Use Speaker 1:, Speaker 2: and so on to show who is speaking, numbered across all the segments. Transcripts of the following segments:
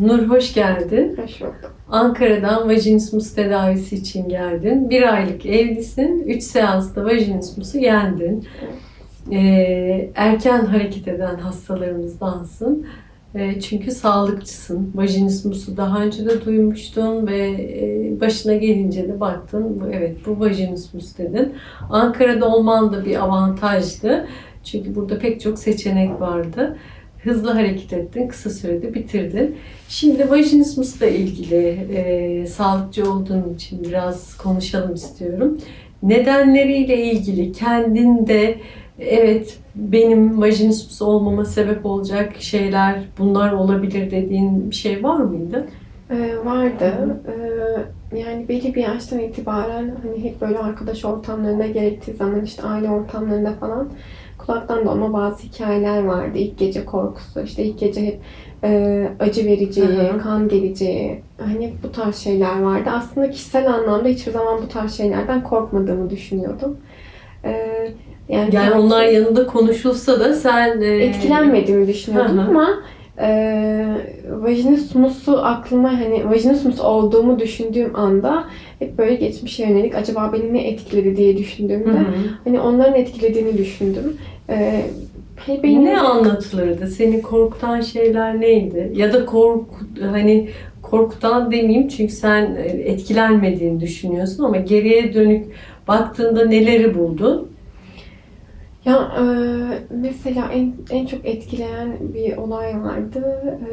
Speaker 1: Nur hoş geldin.
Speaker 2: Hoş bulduk.
Speaker 1: Ankara'dan vajinismus tedavisi için geldin. Bir aylık evlisin. Üç seansta vajinismusu yendin. Ee, erken hareket eden hastalarımızdansın. Ee, çünkü sağlıkçısın. Vajinismusu daha önce de duymuştun ve e, başına gelince de baktın. Evet bu vajinismus dedin. Ankara'da olman da bir avantajdı. Çünkü burada pek çok seçenek vardı. Hızlı hareket ettin, kısa sürede bitirdin. Şimdi vajinismusla ilgili e, sağlıkçı olduğun için biraz konuşalım istiyorum. Nedenleriyle ilgili kendinde evet benim vajinismus olmama sebep olacak şeyler bunlar olabilir dediğin bir şey var mıydı?
Speaker 2: Ee, vardı. Ee, yani belli bir yaştan itibaren hani hep böyle arkadaş ortamlarında gerektiği zaman işte aile ortamlarında falan kulaktan dolma bazı hikayeler vardı. İlk gece korkusu, işte ilk gece hep e, acı vereceği,
Speaker 1: Hı hı.
Speaker 2: kan geleceği, hani bu tarz şeyler vardı. Aslında kişisel anlamda hiçbir zaman bu tarz şeylerden korkmadığımı düşünüyordum. Ee, yani,
Speaker 1: Yani onlar yanında konuşulsa da sen e,
Speaker 2: etkilenmediğimi düşünüyordum
Speaker 1: Hı hı.
Speaker 2: ama e, vajinismusu aklıma hani vajinismus olduğumu düşündüğüm anda hep böyle geçmişe yönelik acaba beni ne etkiledi diye düşündüğümde
Speaker 1: hı.
Speaker 2: hani onların etkilediğini düşündüm. E, hey, benim
Speaker 1: Ne anlatılırdı? Seni korkutan şeyler neydi? Ya da kork hani korkutan demeyeyim çünkü sen e, etkilenmediğini düşünüyorsun ama geriye dönük baktığında neleri buldun?
Speaker 2: Ya e, mesela en en çok etkileyen bir olay vardı. E,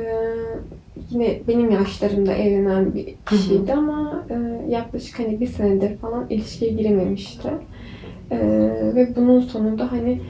Speaker 2: yine benim yaşlarımda evlenen bir kişiydi ama e, yaklaşık hani bir senedir falan ilişkiye girememişti. E, ve bunun sonunda hani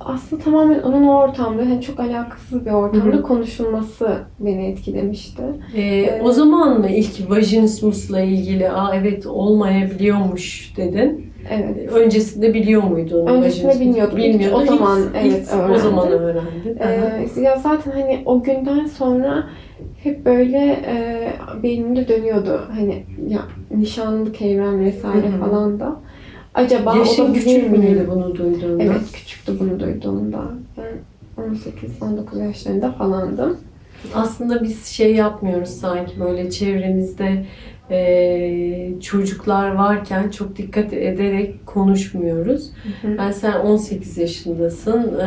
Speaker 2: aslında tamamen onun o ortamda hani çok alakasız bir ortamda
Speaker 1: Hı hı.
Speaker 2: konuşulması beni etkilemişti.
Speaker 1: Ee, o zaman mı ilk vajinismusla ilgili aa evet olmayabiliyormuş dedin?
Speaker 2: Evet.
Speaker 1: Öncesinde biliyor muydun?
Speaker 2: Öncesinde bilmiyordum. İlk
Speaker 1: Bilmiyordun.
Speaker 2: o zaman,
Speaker 1: İlk-
Speaker 2: evet,
Speaker 1: o
Speaker 2: öğrendim.
Speaker 1: zaman öğrendin. Aha.
Speaker 2: Ee, ya zaten hani o günden sonra hep böyle e, beynimde dönüyordu. Hani ya nişanlılık evren vesaire
Speaker 1: Hı hı.
Speaker 2: falan da. Acaba
Speaker 1: Yaşın
Speaker 2: olabilir
Speaker 1: küçük
Speaker 2: miyim?
Speaker 1: müydü bunu duyduğunda?
Speaker 2: Evet küçüktü bunu duyduğumda. Ben 18-19 yaşlarında falandım.
Speaker 1: Aslında biz şey yapmıyoruz sanki böyle çevremizde e, çocuklar varken çok dikkat ederek konuşmuyoruz. Ben sen 18 yaşındasın. E,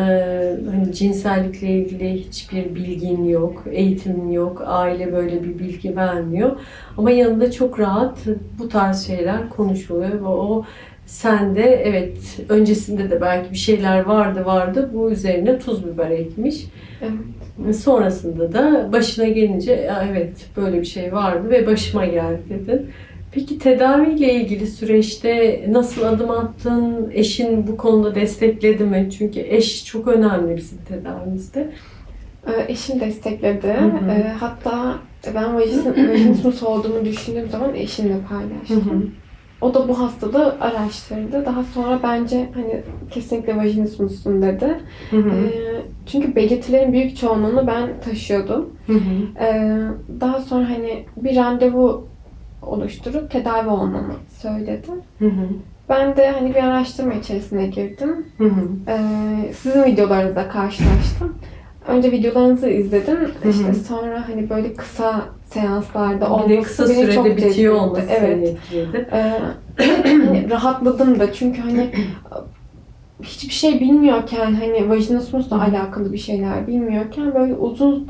Speaker 1: hani cinsellikle ilgili hiçbir bilgin yok, eğitimin yok, aile böyle bir bilgi vermiyor. Ama yanında çok rahat bu tarz şeyler konuşuluyor ve o sende evet öncesinde de belki bir şeyler vardı vardı bu üzerine tuz biber ekmiş.
Speaker 2: Evet.
Speaker 1: Sonrasında da başına gelince "Ya evet böyle bir şey vardı ve başıma geldi dedin. Peki tedaviyle ilgili süreçte nasıl adım attın? Eşin bu konuda destekledi mi? Çünkü eş çok önemli bizim tedavimizde.
Speaker 2: Ee, eşim destekledi.
Speaker 1: Hı hı.
Speaker 2: Ee, hatta ben vajinismus olduğumu düşündüğüm zaman eşimle paylaştım. O da bu hastalığı araştırdı. Daha sonra bence hani kesinlikle vajinismussun dedi.
Speaker 1: Hı hı.
Speaker 2: Ee, çünkü belirtilerin büyük çoğunluğunu ben taşıyordum.
Speaker 1: Hı hı.
Speaker 2: Ee, daha sonra hani bir randevu oluşturup tedavi olmamı söyledi.
Speaker 1: Hı hı.
Speaker 2: Ben de hani bir araştırma içerisine girdim.
Speaker 1: Hı hı.
Speaker 2: Ee, sizin videolarınızla karşılaştım. Önce videolarınızı izledim.
Speaker 1: Hı hı.
Speaker 2: İşte sonra hani böyle kısa seanslarda
Speaker 1: Bir
Speaker 2: olması
Speaker 1: de kısa
Speaker 2: beni çok
Speaker 1: bitiyor
Speaker 2: cezbetti.
Speaker 1: olması
Speaker 2: Evet. Ee, hani rahatladım da çünkü hani hiçbir şey bilmiyorken hani
Speaker 1: hı.
Speaker 2: alakalı bir şeyler bilmiyorken böyle uzun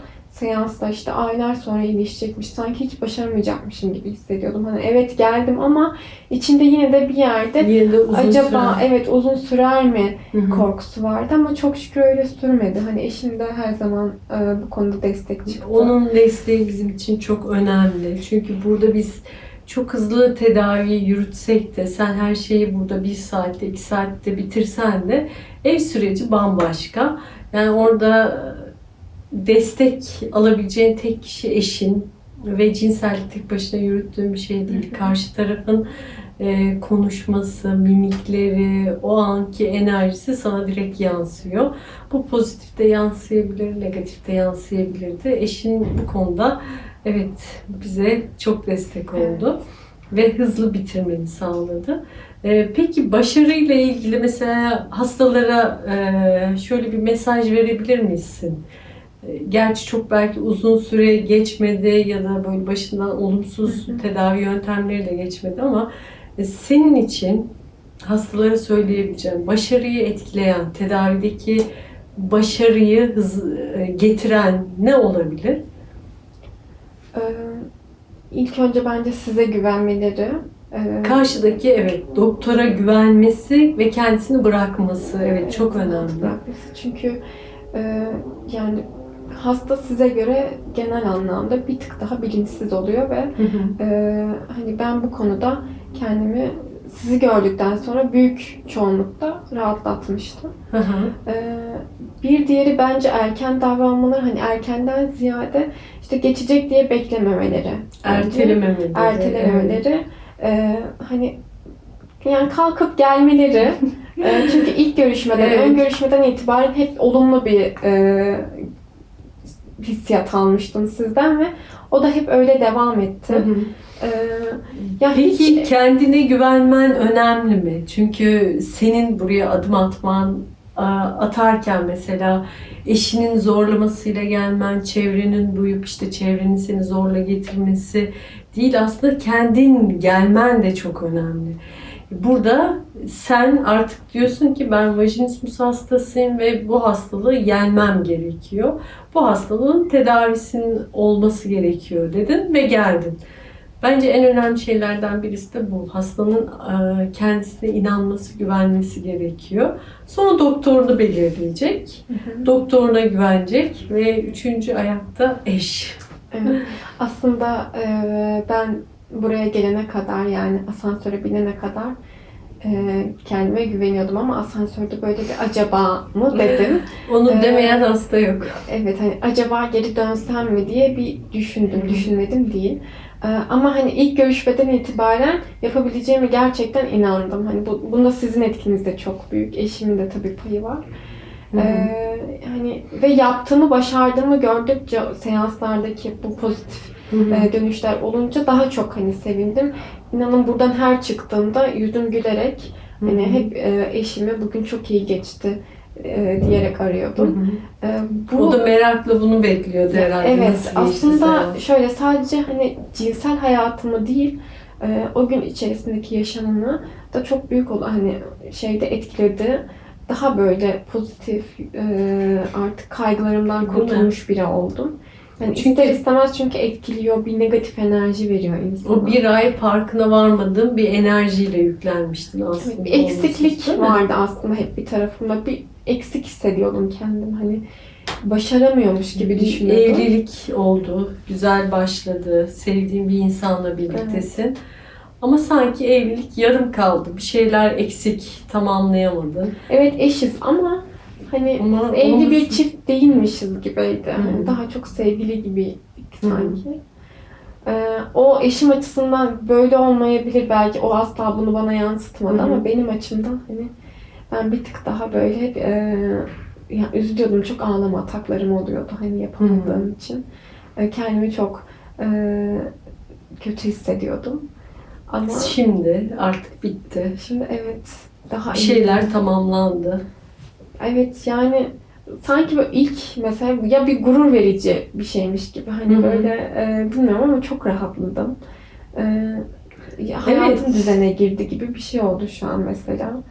Speaker 2: seansla işte aylar sonra iyileşecekmiş sanki hiç başaramayacakmışım gibi hissediyordum. Hani evet geldim ama içinde yine de bir yerde
Speaker 1: Yine de uzun
Speaker 2: acaba
Speaker 1: süre.
Speaker 2: evet uzun sürer mi
Speaker 1: Hı hı.
Speaker 2: korkusu vardı ama çok şükür öyle sürmedi. Hani eşim de her zaman e, bu konuda destek çıktı.
Speaker 1: Onun desteği bizim için çok önemli. Çünkü burada biz çok hızlı tedavi yürütsek de sen her şeyi burada bir saatte, iki saatte bitirsen de ev süreci bambaşka. Yani orada destek alabileceğin tek kişi eşin ve cinsellik tek başına yürüttüğün bir şey değil. Karşı tarafın e, konuşması, mimikleri, o anki enerjisi sana direkt yansıyor. Bu pozitif de yansıyabilir, negatif de yansıyabilirdi. Eşin bu konuda evet bize çok destek oldu ve hızlı bitirmeni sağladı. Ee, peki başarıyla ilgili mesela hastalara e, şöyle bir mesaj verebilir misin? E, Gerçi çok belki uzun süre geçmedi ya da böyle başından olumsuz tedavi yöntemleri de geçmedi ama e, senin için hastalara söyleyebileceğim başarıyı etkileyen, tedavideki başarıyı hız, e, getiren ne olabilir?
Speaker 2: Ee, ilk önce bence size güvenmeleri. Ee,
Speaker 1: Karşıdaki evet doktora güvenmesi ve kendisini bırakması evet çok önemli.
Speaker 2: bırakması. Çünkü e, yani hasta size göre genel anlamda bir tık daha bilinçsiz oluyor ve
Speaker 1: Hı hı.
Speaker 2: e, hani ben bu konuda kendimi sizi gördükten sonra büyük çoğunlukta rahatlatmıştım.
Speaker 1: Hı hı.
Speaker 2: Ee, bir diğeri bence erken davranmaları hani erkenden ziyade işte geçecek diye beklememeleri.
Speaker 1: Ertelememeleri.
Speaker 2: ertelememeleri. Ee, hani yani kalkıp gelmeleri. Ee, çünkü ilk görüşmeden,
Speaker 1: Evet.
Speaker 2: ön görüşmeden itibaren hep olumlu bir e, hissiyat almıştım sizden ve o da hep öyle devam etti.
Speaker 1: Hı hı.
Speaker 2: Ee, ya
Speaker 1: Peki
Speaker 2: hiç
Speaker 1: kendine güvenmen önemli mi? Çünkü senin buraya adım atman atarken mesela eşinin zorlamasıyla gelmen, çevrenin duyup işte çevrenin seni zorla getirmesi değil aslında kendin gelmen de çok önemli. Burada sen artık diyorsun ki ben vajinismus hastasıyım ve bu hastalığı yenmem gerekiyor. Bu hastalığın tedavisinin olması gerekiyor dedin ve geldin. Bence en önemli şeylerden birisi de bu. Hastanın e, kendisine inanması, güvenmesi gerekiyor. Sonra doktorunu belirleyecek. Doktoruna güvenecek ve üçüncü ayakta eş.
Speaker 2: Evet. Aslında e, ben buraya gelene kadar yani asansöre binene kadar e, kendime güveniyordum ama asansörde böyle bir acaba mı dedim.
Speaker 1: Onu
Speaker 2: Ee,
Speaker 1: demeyen hasta yok.
Speaker 2: Evet hani acaba geri dönsem mi diye bir düşündüm,
Speaker 1: Hı
Speaker 2: düşünmedim değil. E, ama hani ilk görüşmeden itibaren yapabileceğime gerçekten inandım. Hani bu, bunda sizin etkiniz de çok büyük. Eşimin de tabii payı var.
Speaker 1: Hı.
Speaker 2: Ee, hani ve yaptığımı, başardığımı gördükçe seanslardaki bu pozitif. E, dönüşler olunca daha çok hani sevindim. İnanın buradan her çıktığımda yüzüm gülerek
Speaker 1: Hı hı.
Speaker 2: hani hep e, eşimi bugün çok iyi geçti e, diyerek
Speaker 1: Hı
Speaker 2: arıyordum.
Speaker 1: hı.
Speaker 2: E, bu
Speaker 1: O da merakla bunu bekliyordu herhalde.
Speaker 2: evet
Speaker 1: Nasıl
Speaker 2: aslında şöyle sadece hani cinsel hayatımı değil e, o gün içerisindeki yaşamını da çok büyük olan hani şeyde etkiledi. Daha böyle pozitif e, artık kaygılarımdan kurtulmuş biri oldum. Yani
Speaker 1: Çünkü-
Speaker 2: ister istemez çünkü etkiliyor, bir negatif enerji veriyor insana.
Speaker 1: O bir ay farkına varmadığım bir enerjiyle yüklenmiştin aslında.
Speaker 2: Evet, bir eksiklik vardı aslında hep bir tarafımda. Bir eksik hissediyordum kendim. Hani başaramıyormuş gibi düşünüyordum.
Speaker 1: evlilik oldu. Güzel başladı. Sevdiğin bir insanla birliktesin. Ama sanki evlilik yarım kaldı. Bir şeyler eksik, tamamlayamadın.
Speaker 2: Evet eşiz ama hani
Speaker 1: Ama
Speaker 2: evli bir
Speaker 1: olumsuz-
Speaker 2: çift değilmişiz gibiydi. Hani
Speaker 1: Hı.
Speaker 2: daha çok sevgili gibiydik
Speaker 1: Hı.
Speaker 2: sanki. Ee, o eşim açısından böyle olmayabilir belki. O asla bunu bana yansıtmadı
Speaker 1: Hı hı.
Speaker 2: ama benim açımdan hani ben bir tık daha böyle hep e, ya üzülüyordum. Çok ağlama ataklarım oluyordu hani yapamadığım için. E, kendimi çok e, kötü hissediyordum. Ama
Speaker 1: Şimdi artık bitti.
Speaker 2: şimdi evet daha
Speaker 1: Bir
Speaker 2: iyi.
Speaker 1: şeyler tamamlandı.
Speaker 2: Evet yani sanki böyle ilk mesela ya bir gurur verici bir şeymiş gibi hani
Speaker 1: Hı hı.
Speaker 2: böyle e, bilmiyorum ama çok rahatladım. E, ya hayatım
Speaker 1: Evet.
Speaker 2: düzene girdi gibi bir şey oldu şu an mesela.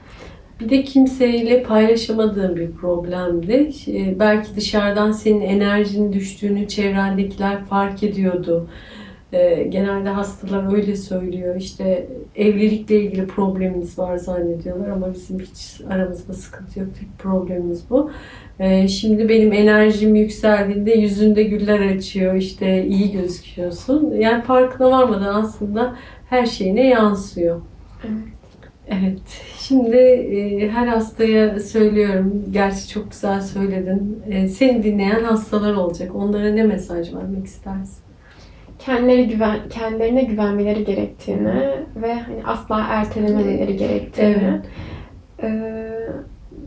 Speaker 1: Bir de kimseyle paylaşamadığın bir problemdi. Şey, Belki dışarıdan senin enerjinin düştüğünü çevrendekiler fark ediyordu. Ee, genelde hastalar öyle söylüyor. İşte evlilikle ilgili problemimiz var zannediyorlar ama bizim hiç aramızda sıkıntı yok. Tek problemimiz bu. Ee, şimdi benim enerjim yükseldiğinde yüzünde güller açıyor. işte iyi gözüküyorsun. Yani farkına varmadan aslında her şeyine yansıyor.
Speaker 2: Evet.
Speaker 1: Evet. Şimdi e, her hastaya söylüyorum. Gerçi çok güzel söyledin. E, seni dinleyen hastalar olacak. Onlara ne mesaj vermek istersin?
Speaker 2: Kendileri güven, kendilerine güvenmeleri gerektiğini ve hani asla ertelememeleri gerektiğini.
Speaker 1: Evet.
Speaker 2: E,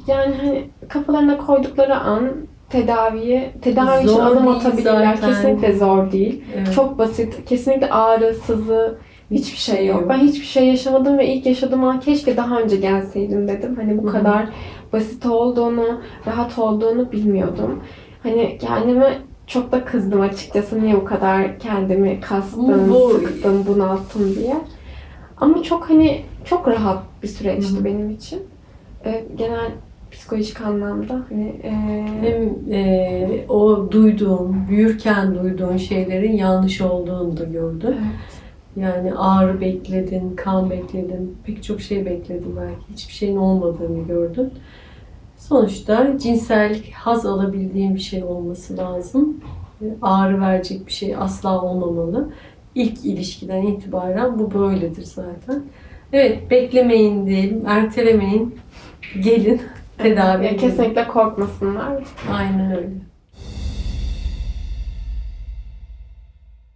Speaker 2: yani hani kafalarına koydukları an tedaviye, tedavi için
Speaker 1: Zor
Speaker 2: adım
Speaker 1: değil
Speaker 2: atabilirler.
Speaker 1: zaten.
Speaker 2: Kesinlikle zor değil.
Speaker 1: Evet.
Speaker 2: Çok basit. Kesinlikle ağrı, sızı hiçbir şey yok. Ben hiçbir şey yaşamadım ve ilk yaşadığım an keşke daha önce gelseydim dedim. Hani bu
Speaker 1: Hı hı.
Speaker 2: kadar basit olduğunu, rahat olduğunu bilmiyordum. Hani kendime çok da kızdım açıkçası. Niye bu kadar kendimi kastım,
Speaker 1: bu-
Speaker 2: sıktım, bunalttım diye. Ama çok hani çok rahat bir süreçti
Speaker 1: Hı
Speaker 2: benim için. Ee, genel psikolojik anlamda hani e,
Speaker 1: Hem e, o duyduğun, büyürken duyduğun şeylerin yanlış olduğunu da gördün.
Speaker 2: evet.
Speaker 1: Yani ağrı bekledin, kan bekledin, pek çok şey bekledin belki. Hiçbir şeyin olmadığını gördün. Sonuçta cinsellik haz alabildiğin bir şey olması lazım. E, Ağrı verecek bir şey asla olmamalı. İlk ilişkiden itibaren bu böyledir zaten. Evet, beklemeyin diyelim, ertelemeyin. Gelin, tedavi
Speaker 2: kesinlikle korkmasınlar.
Speaker 1: Aynen öyle.